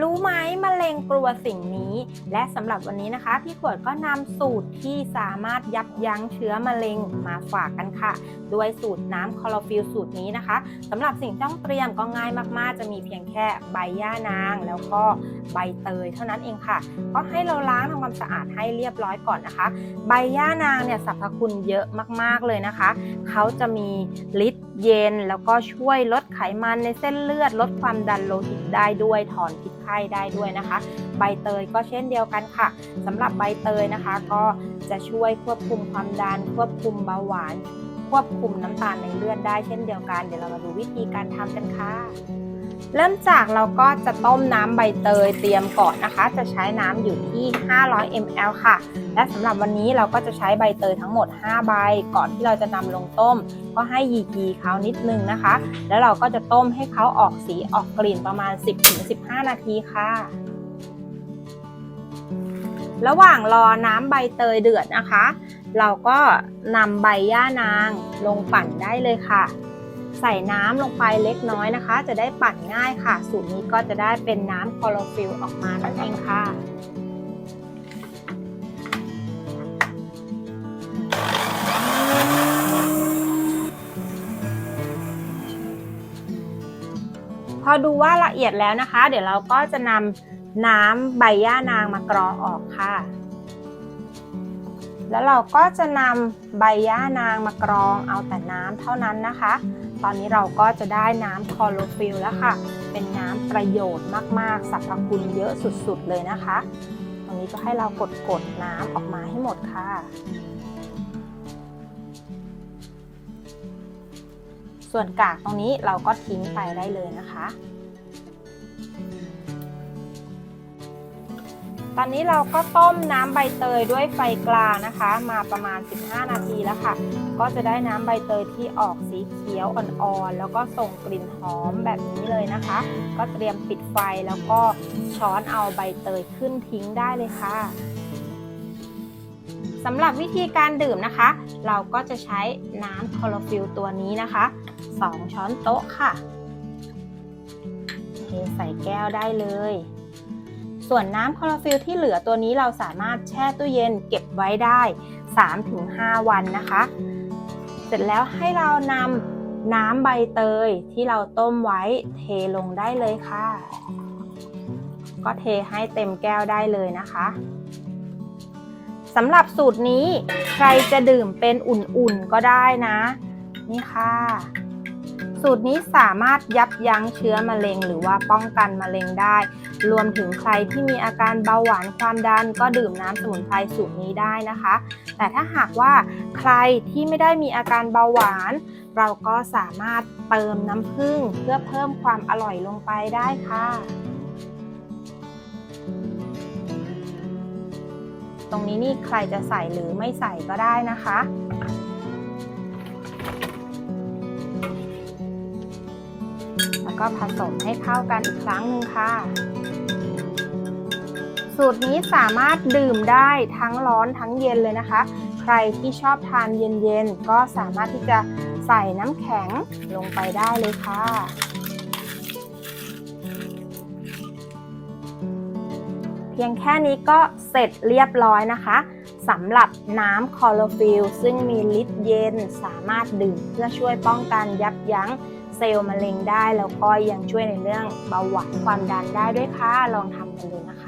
รู้ไหมมะเร็งกลัวสิ่งนี้ และสำหรับวันนี้นะคะ พี่ขวดก็นำสูตรที่สามารถยับยั้งเชื้อมะเร็งมาฝากกันค่ะ ด้วยสูตรน้ำคลอโรฟิลสูตรนี้นะคะสำหรับสิ่งต้องเตรียมก็ง่ายมากๆ จะมีเพียงแค่ใบย่านาง แล้วก็ใบเตยเท่านั้นเองค่ะก็ให้เราล้างทำความสะอาดให้เรียบร้อยก่อนนะคะ ใบย่านางเนี่ยสรรพคุณเยอะมากๆเลยนะคะ เขาจะมีฤทธิ์ เย็น แล้วก็ช่วยลดไขมันในเส้นเลือด ลดความดันโลหิตได้ด้วยถอนพิษไข้ได้ด้วยนะคะ ใบเตยก็เช่นเดียวกันค่ะสำหรับใบเตยนะคะ ก็จะช่วยควบคุมความดัน ควบคุมเบาหวาน ควบคุมน้ำตาลในเลือดได้เช่นเดียวกัน เดี๋ยวเรามาดูวิธีการทำกันค่ะ เริ่มจากเราก็จะต้มน้ำใบเตยเตรียมก่อนนะคะ จะใช้น้ำอยู่ที่ 500 ml ค่ะ และสำหรับวันนี้เราก็จะใช้ใบเตยทั้งหมด 5 ใบ ก่อนที่เราจะนำลงต้ม ก็ให้ยีกีเขานิดนึงนะคะ แล้วเราก็จะต้มให้เขาออกสีออกกลิ่นประมาณ 10-15 นาทีค่ะ ระหว่างรอน้ำใบเตยเดือดนะคะ เราก็นำใบย่านางลงปั่นได้เลยค่ะ ใส่น้ำลงไปเล็กน้อยนะคะ จะได้ปั่นง่ายค่ะ สูตรนี้ก็จะได้เป็นน้ำคลอโรฟิลออกมานั่นเองค่ะพอดูว่าละเอียดแล้วนะคะ เดี๋ยวเราก็จะนำน้ำใบย่านางมากรองออกค่ะ แล้วเราก็จะนำใบย่านางมากรองเอาแต่น้ำเท่านั้นนะคะ ตอนนี้เราก็จะได้น้ำคลอโรฟิลแล้วค่ะ เป็นน้ำประโยชน์มากๆสรรพคุณเยอะสุดๆเลยนะคะ ตรงนี้ก็ให้เรากดกดๆน้ำออกมาให้หมดค่ะ ส่วนกากตรงนี้เราก็ทิ้งไปได้เลยนะคะ ตอนนี้เราก็ต้มน้ำใบเตยด้วยไฟกลางนะคะ มาประมาณ 15 นาทีแล้วค่ะ ก็จะได้น้ำใบเตยที่ออกสีเขียวอ่อนๆ แล้วก็ส่งกลิ่นหอมแบบนี้เลยนะคะ ก็เตรียมปิดไฟแล้วก็ช้อนเอาใบเตยขึ้นทิ้งได้เลยค่ะสำหรับวิธีการดื่มนะคะ เราก็จะใช้น้ำคลอโรฟิลตัวนี้นะคะ 2 ช้อนโต๊ะค่ะเทใส่แก้วได้เลย ส่วนน้ำคลอโรฟิลที่เหลือตัวนี้เราสามารถแช่ตู้เย็นเก็บไว้ได้ 3-5 วันนะคะ เสร็จแล้วให้เรานำน้ำใบเตยที่เราต้มไว้เทลงได้เลยค่ะ ก็เทให้เต็มแก้วได้เลยนะคะสำหรับสูตรนี้ใครจะดื่มเป็นอุ่นๆก็ได้นะ นี่ค่ะ สูตรนี้สามารถยับยั้งเชื้อมะเร็ง หรือว่าป้องกันมะเร็งได้ รวมถึงใครที่มีอาการเบาหวานความดันก็ดื่มน้ำสมุนไพรสูตรนี้ได้นะคะ แต่ถ้าหากว่าใครที่ไม่ได้มีอาการเบาหวาน เราก็สามารถเติมน้ำผึ้งเพื่อเพิ่มความอร่อยลงไปได้ค่ะตรงนี้นี่ใครจะใส่หรือไม่ใส่ก็ได้นะคะ ก็ผสมให้เข้ากันอีกครั้งหนึ่งค่ะ สูตรนี้สามารถดื่มได้ทั้งร้อนทั้งเย็นเลยนะคะ ใครที่ชอบทานเย็นๆ ก็สามารถที่จะใส่น้ำแข็งลงไปได้เลยค่ะเพียงแค่นี้ก็เสร็จเรียบร้อยนะคะสำหรับน้ำคลอโรฟิลซึ่งมีฤทธิ์เย็นสามารถดื่มเพื่อช่วยป้องกันยับยั้ง เซลล์มะเร็งได้ แล้วก็ยังช่วยในเรื่องเบาหวานความดันได้ด้วยค่ะ ลองทำกันดูนะคะ